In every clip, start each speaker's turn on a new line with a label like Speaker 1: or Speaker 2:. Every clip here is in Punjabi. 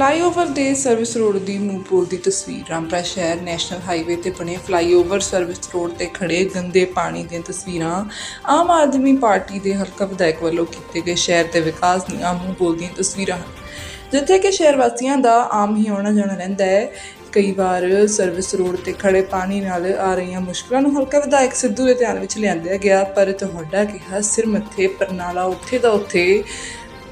Speaker 1: ਫਲਾਈਓਵਰ ਦੇ ਸਰਵਿਸ ਰੋਡ ਦੀ ਮੂੰਹਪੁਰ ਦੀ ਤਸਵੀਰ। ਰਾਮਪੁਰਾ ਸ਼ਹਿਰ ਨੈਸ਼ਨਲ ਹਾਈਵੇ ਤੇ ਬਣੇ ਫਲਾਈਓਵਰ ਸਰਵਿਸ ਰੋਡ ਤੇ ਖੜੇ ਗੰਦੇ ਪਾਣੀ ਦੀਆਂ ਤਸਵੀਰਾਂ ਆਮ ਆਦਮੀ ਪਾਰਟੀ ਦੇ ਹਲਕਾ ਵਿਧਾਇਕ ਵੱਲੋਂ ਕੀਤੇ ਗਏ ਸ਼ਹਿਰ ਦੇ ਵਿਕਾਸ ਦੀਆਂ ਮੂੰਹਪੁਰ ਦੀਆਂ ਤਸਵੀਰਾਂ ਹਨ। ਜਿੱਥੇ ਕਿ ਸ਼ਹਿਰ ਵਾਸੀਆਂ ਦਾ ਆਮ ਹੀ ਆਉਣਾ ਜਾਣਾ ਰਹਿੰਦਾ ਹੈ। ਕਈ ਵਾਰ ਸਰਵਿਸ ਰੋਡ ਤੇ ਖੜੇ ਪਾਣੀ ਨਾਲ ਆ ਰਹੀਆਂ ਮੁਸ਼ਕਲਾਂ ਨੂੰ ਹਲਕਾ ਵਿਧਾਇਕ ਸਿੱਧੂ ਦੇ ਧਿਆਨ ਵਿੱਚ ਲਿਆਂਦਿਆ ਗਿਆ, ਪਰ ਤੁਹਾਡਾ ਕਿਹਾ ਸਿਰ ਮੱਥੇ, ਪਰਨਾਲਾ ਉੱਥੇ ਦਾ ਉੱਥੇ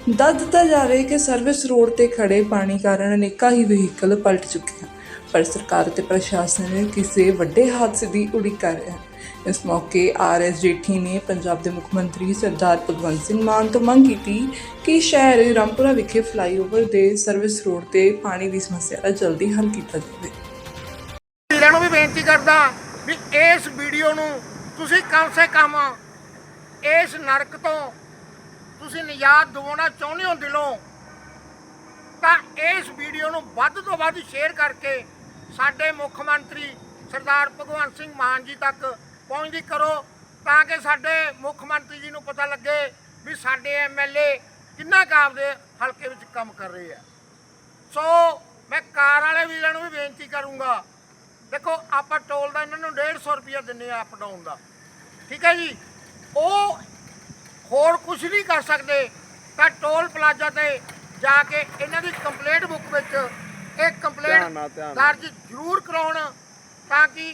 Speaker 1: ਦੱਸ ਦਿੱਤਾ ਜਾਵੇ ਕਿ ਸਰਵਿਸ ਰੋਡ ਤੇ ਖੜੇ ਪਾਣੀ ਕਾਰਨ ਅਨੇਕਾਂ ਹੀ ਵਹੀਕਲ ਪਲਟ ਚੁੱਕੇ ਹਨ। ਪਰ ਸਰਕਾਰ ਤੇ ਪ੍ਰਸ਼ਾਸਨ ਕਿਸੇ ਵੱਡੇ ਹਾਦਸੇ ਦੀ ਉਡੀਕ ਕਰ ਰਿਹਾ ਹੈ ਇਸ ਮੌਕੇ ਆਰਐਸ ਜੇਠੀ ਨੇ ਪੰਜਾਬ ਦੇ ਮੁੱਖ ਮੰਤਰੀ ਸਰਦਾਰ ਭਗਵੰਤ ਸਿੰਘ ਮਾਨ ਤੋਂ ਮੰਗ ਕੀਤੀ ਕਿ ਸ਼ਹਿਰ ਰਾਮਪੁਰਾ ਵਿਖੇ ਫਲਾਈਓਵਰ ਦੇ ਸਰਵਿਸ ਰੋਡ ਤੇ ਪਾਣੀ ਦੀ ਸਮੱਸਿਆ ਦਾ ਜਲਦੀ ਹੱਲ ਕੀਤਾ ਜਾਵੇ।
Speaker 2: ਵੀਰਾਂ ਨੂੰ ਵੀ ਬੇਨਤੀ ਕਰਦਾ ਵੀ ਇਸ ਵੀਡੀਓ ਨੂੰ ਤੁਸੀਂ ਕਮ ਸੇ ਕਮ ਇਸ ਨਰਕ ਤੋਂ ਤੁਸੀਂ ਨਿਜਾਤ ਦਿਵਾਉਣਾ ਚਾਹੁੰਦੇ ਹੋ ਦਿਲੋਂ, ਤਾਂ ਇਸ ਵੀਡੀਓ ਨੂੰ ਵੱਧ ਤੋਂ ਵੱਧ ਸ਼ੇਅਰ ਕਰਕੇ ਸਾਡੇ ਮੁੱਖ ਮੰਤਰੀ ਸਰਦਾਰ ਭਗਵੰਤ ਸਿੰਘ ਮਾਨ ਜੀ ਤੱਕ ਪਹੁੰਚਦੀ ਕਰੋ, ਤਾਂ ਕਿ ਸਾਡੇ ਮੁੱਖ ਮੰਤਰੀ ਜੀ ਨੂੰ ਪਤਾ ਲੱਗੇ ਵੀ ਸਾਡੇ ਐਮਐਲਏ ਕਿੰਨਾ ਕਾਬ ਦੇ ਹਲਕੇ ਵਿੱਚ ਕੰਮ ਕਰ ਰਹੇ ਆ। ਸੋ ਮੈਂ ਕਾਰ ਵਾਲੇ ਵੀਰਾਂ ਨੂੰ ਵੀ ਬੇਨਤੀ ਕਰੂੰਗਾ, ਦੇਖੋ ਆਪਾਂ ਟੋਲ ਦਾ ਇਹਨਾਂ ਨੂੰ 150 ਰੁਪਇਆ ਦਿੰਨੇ ਆ ਅਪ ਡਾਊਨ ਦਾ। ਠੀਕ ਹੈ ਜੀ? ਉਹ ਹੋਰ ਕੁਝ ਨਹੀਂ ਕਰ ਸਕਦੇ। ਤਾਂ ਟੋਲ ਪਲਾਜ਼ਾ ਤੇ ਜਾ ਕੇ ਇਹਨਾਂ ਦੀ ਕੰਪਲੇਂਟ ਬੁੱਕ ਵਿੱਚ ਇਹ ਕੰਪਲੇਂਟ
Speaker 3: ਧਿਆਨ ਨਾਲ, ਧਿਆਨ ਨਾਲ।
Speaker 2: ਦਰਜ ਜ਼ਰੂਰ ਕਰਾਉਣ ਤਾਂ ਕਿ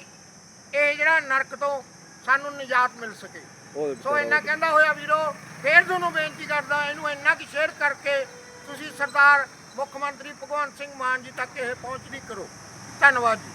Speaker 2: ਇਹ ਜਿਹੜਾ ਨਰਕ ਤੋਂ ਸਾਨੂੰ ਨਿਜਾਤ ਮਿਲ ਸਕੇ।
Speaker 3: ਉਹ
Speaker 2: ਸੋ ਇੰਨਾ ਕਹਿੰਦਾ ਹੋਇਆ ਵੀਰੋ ਫੇਰ ਤੁਹਾਨੂੰ ਬੇਨਤੀ ਕਰਦਾ ਇਹਨੂੰ ਇੰਨਾ ਕਿ ਸ਼ੇਅਰ ਕਰਕੇ ਤੁਸੀਂ ਸਰਦਾਰ ਮੁੱਖ ਮੰਤਰੀ ਭਗਵੰਤ ਸਿੰਘ ਮਾਨ ਜੀ ਤੱਕ ਇਹ ਪਹੁੰਚਦੀ ਕਰੋ। ਧੰਨਵਾਦ ਜੀ।